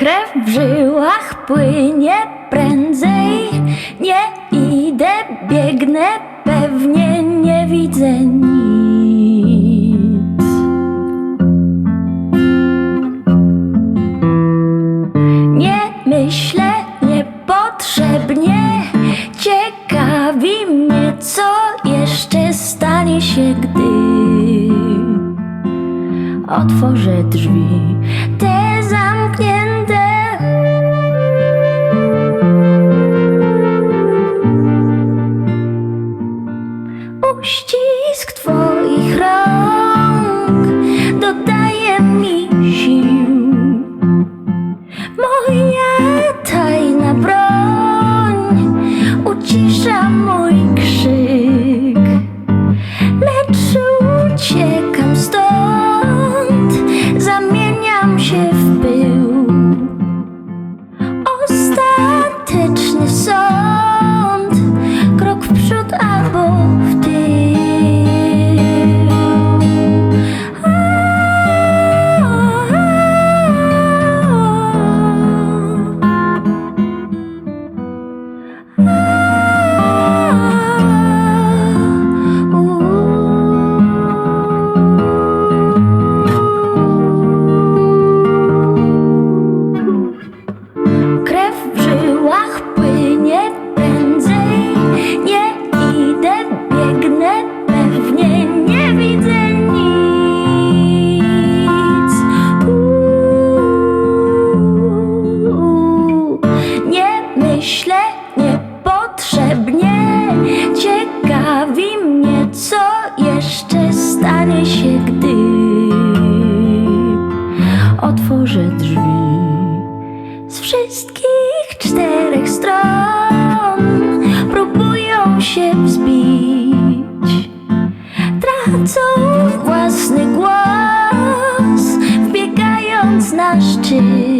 Krew w żyłach płynie prędzej. Nie idę, biegnę, pewnie nie widzę nic. Nie myślę niepotrzebnie. Ciekawi mnie, co jeszcze stanie się, gdy otworzę drzwi Uścisk Twoich rąk dodaje mi sił. otworzę drzwi z wszystkich czterech stron. Próbują się wzbić tracą własny głos wbiegając na szczyt.